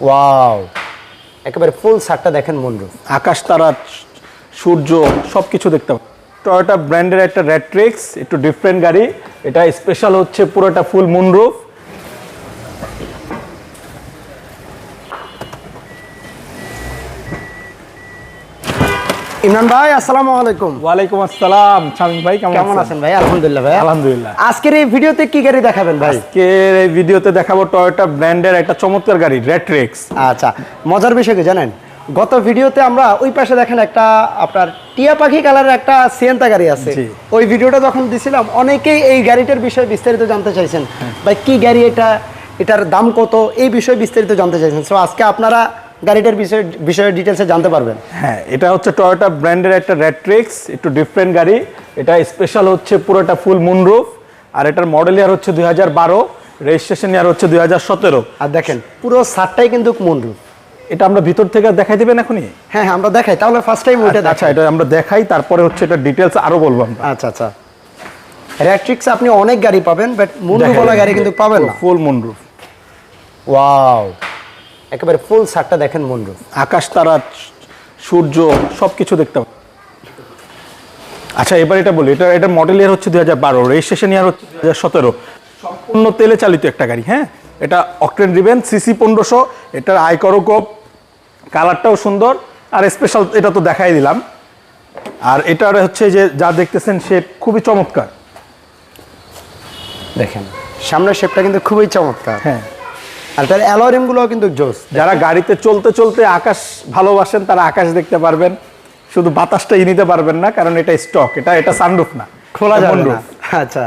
Wow একেবারে ফুল শার্টটা দেখেন মনরুফ আকাশ, তারা, সূর্য সব কিছু দেখতে টয়োটা ব্র্যান্ডের একটা র্যাট্রিক্স একটু ডিফারেন্ট গাড়ি। এটা স্পেশাল হচ্ছে পুরোটা ফুল মুনরুফ ইমরান ভাই আসসালামু আলাইকুম। ওয়ালাইকুম আসসালাম। শামীম ভাই কেমন কেমন আছেন? ভাই? আলহামদুলিল্লাহ ভাই। আলহামদুলিল্লাহ। আজকের এই ভিডিওতে কি গাড়ি দেখাবেন ভাই? আজকের এই ভিডিওতে দেখাবো টয়োটা ব্র্যান্ডের একটা চমৎকার গাড়ি রেট্রিক্স আচ্ছা মজার বিষয় কি জানেন? গত ভিডিওতে আমরা ওই পাশে দেখেন একটা আপনার টিয়া পাখি কালারের একটা সিয়েন্তা গাড়ি আছে। ওই ভিডিওটা যখন দিছিলাম অনেকেই এই গাড়িটার বিষয়ে বিস্তারিত জানতে চাইছেন। ভাই কি গাড়ি এটা? এটার দাম কত? এই বিষয়ে বিস্তারিত জানতে চাইছেন। সো আজকে আপনারা গাড়িটার বিষয়ে বিষয়ে ডিটেলসে জানতে পারবেন। হ্যাঁ এটা হচ্ছে টয়োটা ব্র্যান্ডের একটা রেট্রিক্স একটু ডিফারেন্ট গাড়ি। এটা স্পেশাল হচ্ছে পুরোটা ফুল মুনরুফ আর এটার মডেল ইয়ার হচ্ছে দুই হাজার বারো রেজিস্ট্রেশন ইয়ার হচ্ছে দুই হাজার সতেরো। আর দেখেন পুরো সারটাই কিন্তু মনরুফ এটা আমরা ভিতর থেকে দেখাই দেবেন এখনই? হ্যাঁ হ্যাঁ আমরা দেখাই তাহলে ফার্স্ট টাইম ওইটা আচ্ছা এটা আমরা দেখাই তারপরে হচ্ছে এটা ডিটেলস আরও বলব আমরা। আচ্ছা আচ্ছা। র্যাট্রিক্স আপনি অনেক গাড়ি পাবেন বাট মুন্ডুওয়ালা গাড়ি কিন্তু পাবেন না। ফুল মুনরুফ ওয়াও একেবারে ফুল শার্টটা দেখেন মুন্ডুফ আকাশ তারা সূর্য সব কিছু দেখতে পাবেন। আচ্ছা এবার এটা বলি এটা এটা মডেল ইয়ার হচ্ছে দুই হাজার বারো রেজিস্ট্রেশন ইয়ার হচ্ছে দুই হাজার সতেরো। সম্পূর্ণ তেলে চালিত একটা গাড়ি হ্যাঁ? এটা অকটেন রিবেন সিসি পনেরোশো এটার আয়করও কোপ কালারটাও সুন্দর আর স্পেশাল এটা তো দেখাই দিলাম। আর এটার হচ্ছে যে যা দেখতেছেন সে খুবই চমৎকার। দেখেন সামনের শেপটা কিন্তু খুবই চমৎকার। হ্যাঁ। আর তার অ্যালোরিমগুলো কিন্তু জোস। যারা গাড়িতে চলতে চলতে আকাশ ভালোবাসেন তারা আকাশ দেখতে পারবেন। শুধু বাতাসটাই নিতে পারবেন না কারণ এটা স্টক এটা এটা সানরুফ না। খোলা যাবে না। আচ্ছা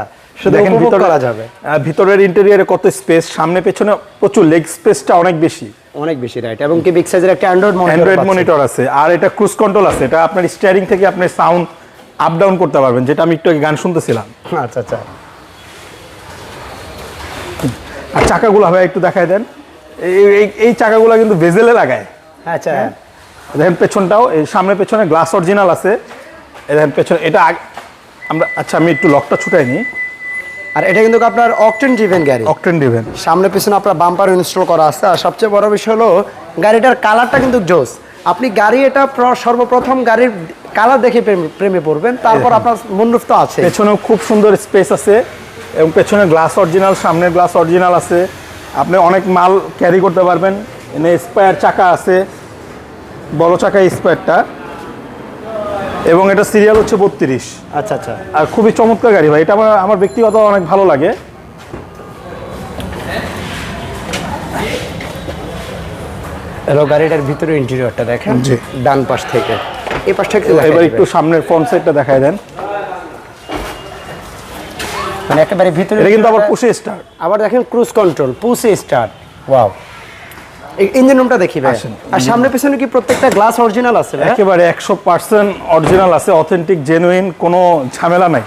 দেখেন ভিতরে করা যাবে। ভিতরের ইন্টেরিয়ারে কত স্পেস সামনে পেছনে প্রচুর লেগ স্পেসটা অনেক বেশি। অনেক বেশি রাইট এবং কি বিগ সাইজের একটা অ্যান্ড্রয়েড মনিটর অ্যান্ড্রয়েড মনিটর আছে আর এটা ক্রুজ কন্ট্রোল আছে এটা আপনার স্টিয়ারিং থেকে আপনি সাউন্ড আপ ডাউন করতে পারবেন যেটা আমি একটু আগে গান শুনতেছিলাম। আচ্ছা আচ্ছা। আর চাকাগুলো হবে একটু দেখায় দেন। এই- এই চাকাগুলো কিন্তু ভেজেলে লাগায়। আচ্ছা। দেখেন পেছনটাও এই সামনে পেছনে গ্লাস অরিজিনাল আছে। দেখেন পেছনে এটা আমরা আচ্ছা আমি একটু লকটা ছুটাই নিই। আর এটা কিন্তু আপনার অকটেন ডিভেন গাড়ি। অকটেন ডিভেন সামনে পিছনে আপনার বাম্পার ইনস্টল করা আছে। আর সবচেয়ে বড় বিষয় হলো গাড়িটার কালারটা কিন্তু জোস। আপনি গাড়ি এটা সর্বপ্রথম গাড়ির কালার দেখে প্রেমে- পড়বেন। তারপর আপনার মনরুফ তো আছে পেছনেও খুব সুন্দর স্পেস আছে। এবং পেছনে গ্লাস অরিজিনাল সামনের গ্লাস অরিজিনাল আছে। আপনি অনেক মাল ক্যারি করতে পারবেন। এনে স্পায়ার চাকা আছে। বড় চাকা স্পায়ারটা এবং এটা সিরিয়াল হচ্ছে বত্রিশ। আচ্ছা আচ্ছা। আর খুবই চমৎকার গাড়ি ভাই। এটা আমার আমার ব্যক্তিগত অনেক ভালো লাগে। গাড়িটার ভিতরে ইন্টেরিয়রটা দেখেন। ডান পাশ থেকে। এই পাশটা এবার একটু সামনের ফ্রন্ট সাইডটা দেখায় দেন। মানে একেবারে ভিতরে এটা কিন্তু আবার পুষে স্টার্ট আবার দেখেন cruise control push start wow engine রুমটা দেখি ভাই। আর সামনে পিছনে কি প্রত্যেকটা গ্লাস অরিজিনাল আছে ভাই? একেবারে একশো পার্সেন্ট অরিজিনাল আছে অথেন্টিক জেনুইন কোনো ঝামেলা নাই।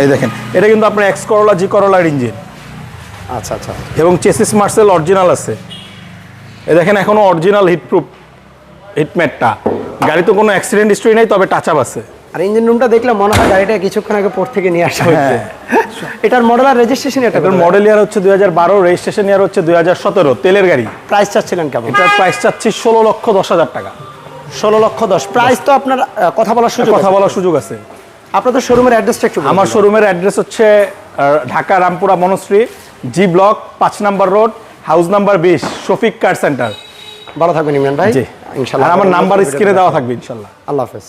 এই দেখেন এটা কিন্তু আপনার এক্স করলা জি করলার ইঞ্জিন আচ্ছা আচ্ছা। এবং চেসিস মার্সেল অরিজিনাল আছে। এ দেখেন এখনও অরিজিনাল হিটপ্রুফ হিটম্যাটটা গাড়িতে কোনো অ্যাক্সিডেন্ট হিস্ট্রি নেই তবে টাচ আপ আছে। আর ইঞ্জিন রুমটা দেখলে মনে হয় গাড়িটা কিছুক্ষণ আগে পোর্ট থেকে নিয়ে আসা হয়েছে। হ্যাঁ। এটার মডেল আর রেজিস্ট্রেশন এটা মডেল ইয়ার হচ্ছে দুই হাজার বারো রেজিস্ট্রেশন ইয়ার হচ্ছে দুই হাজার সতেরো। তেলের গাড়ি। প্রাইস চাচ্ছিলেন কেমন? এটার প্রাইস চাচ্ছি ষোলো লক্ষ দশ হাজার টাকা। ষোলো লক্ষ দশ। প্রাইস তো আপনার কথা বলার সুযোগ কথা বলার সুযোগ আছে। আপনাদের শোরুমের অ্যাড্রেসটা একটু আমার শোরুমের অ্যাড্রেস হচ্ছে ঢাকা রামপুরা মনশ্রী জি ব্লক পাঁচ নাম্বার রোড হাউস নাম্বার বিশ শফিক কার সেন্টার ভালো থাকবেন ইমরান ভাই। জি। ইনশাআল্লাহ আর আমার নাম্বার স্ক্রিনে দেওয়া থাকবে ইনশাল্লাহ। আল্লাহ হাফেজ।